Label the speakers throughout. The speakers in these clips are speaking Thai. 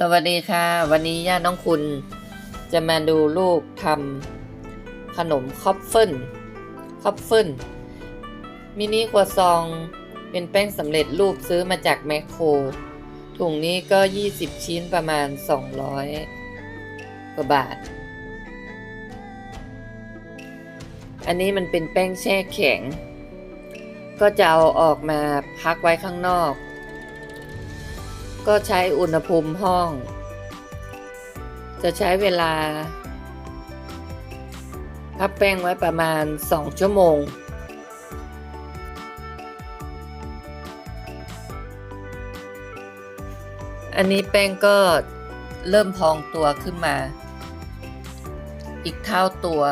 Speaker 1: สวัสดีค่ะ วันนี้ย่าน้องคุณจะมาดูลูกทำขนมคอปเฟิลคอปเฟิลมินิครัวซองเป็นแป้งสำเร็จรูปซื้อมาจากแมคโคร ถุงนี้ก็ 20 ชิ้นประมาณ 200 กว่าบาท อันนี้มันเป็นแป้งแช่แข็ง ก็จะเอาออกมาพักไว้ข้างนอก ก็ใช้อุณหภูมิห้อง จะใช้เวลา พับแป้งไว้ประมาณ 2 ชั่วโมง อันนี้แป้งก็เริ่มพองตัวขึ้นมา อีกเท่าตัว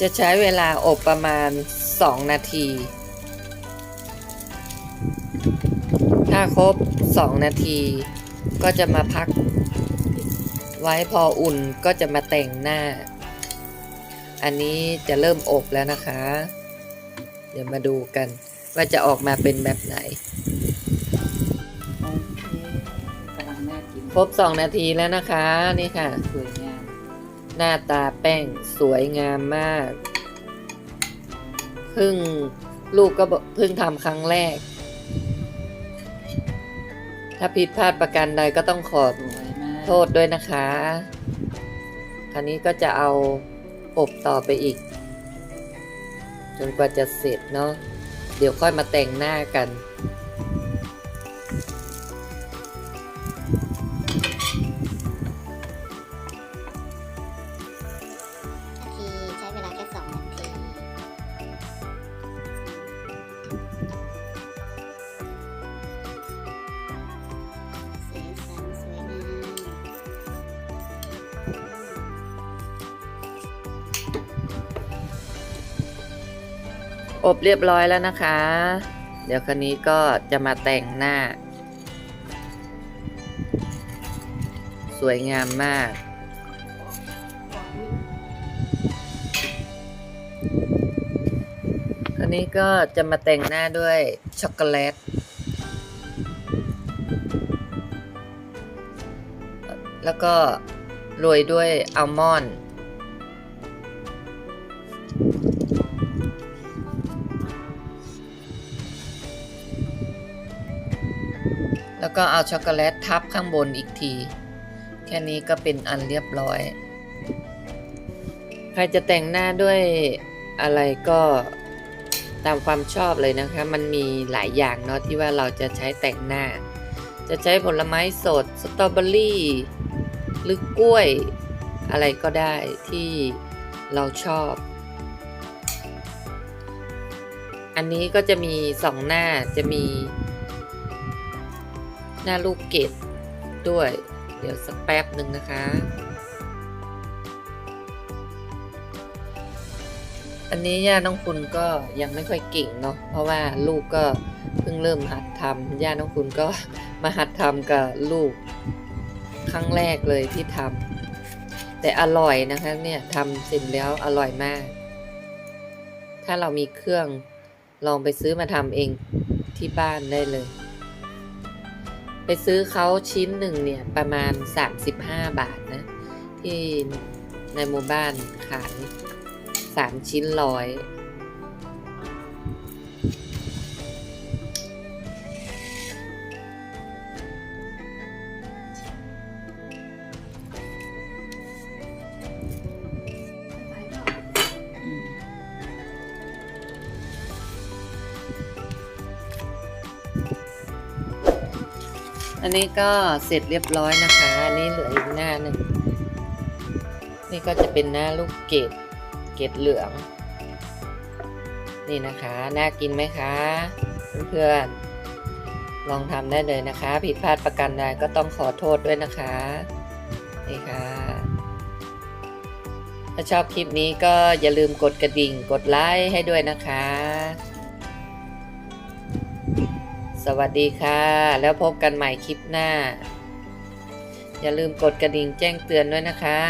Speaker 1: จะใช้เวลาอบประมาณ 2 นาที ครบ 2 นาที ก็จะมาพัก ไว้พออุ่นก็จะมาแต่งหน้า อันนี้จะเริ่มอบแล้วนะคะ เดี๋ยวมาดูกันว่าจะออกมาเป็นแบบไหน
Speaker 2: คกำลังนากิน
Speaker 1: ครบ 2 นาทีแล้วนะคะนี่ค่ะ
Speaker 2: สวยงาม
Speaker 1: หน้าตาแป้งสวยงามมาก เพิ่งลูกก็เพิ่งทำครั้งแรก ถ้าผิดพลาดประการใดก็ต้องขอ
Speaker 2: สวยมาก
Speaker 1: โทษด้วยนะคะ คราวนี้ก็จะเอาอบต่อไปอีก จนกว่าจะเสร็จเนาะเดี๋ยวค่อยมาแต่งหน้ากัน
Speaker 3: อ
Speaker 1: บเรียบร้อยแล้วนะคะ เดี๋ยวคันนี้ก็จะมาแต่งหน้า สวยงามมาก คันนี้ก็จะมาแต่งหน้าด้วยช็อกโกแลต แล้วก็โรยด้วยอัลมอนด์ แล้วก็เอาช็อกโกแลตทับข้างบนอีกที แค่นี้ก็เป็นอันเรียบร้อย ใครจะแต่งหน้าด้วยอะไรก็ตามความชอบเลยนะคะ มันมีหลายอย่างเนาะที่ว่าเราจะใช้แต่งหน้า จะใช้ผลไม้สดสตรอเบอรี่หรือกล้วยอะไรก็ได้ที่เราชอบ อันนี้ก็จะมีสองหน้าจะมี หน้าลูกเกดด้วย เดี๋ยวสักแป๊บหนึ่งนะคะ อันนี้ย่าน้องคุณก็ยังไม่ค่อยเก่งเนาะเพราะว่าลูกก็เพิ่งเริ่มหัดทำย่าน้องคุณก็มาหัดทำกับลูกครั้งแรกเลยที่ทำแต่อร่อยนะคะเนี่ยทำเสร็จแล้วอร่อยมาก ถ้าเรามีเครื่องลองไปซื้อมาทำเองที่บ้านได้เลย ไปซื้อเขาชิ้นหนึ่งเนี่ยประมาณ 35 บาทนะ ที่ในหมู่บ้านขาย 3 ชิ้นร้อย อันนี้ก็เสร็จเรียบร้อยนะคะ อันนี้เหลืออีกหน้าหนึ่ง นี่ก็จะเป็นหน้าลูกเกด เกดเหลือง นี่นะคะ น่ากินไหมคะ เพื่อนๆ ลองทำได้เลยนะคะ ผิดพลาดประกันใดก็ต้องขอโทษด้วยนะคะ นี่ค่ะ ถ้าชอบคลิปนี้ก็อย่าลืมกดกระดิ่ง กดไลค์ให้ด้วยนะคะ สวัสดีค่ะ แล้วพบกันใหม่คลิปหน้า อย่าลืมกดกระดิ่งแจ้งเตือนด้วยนะคะ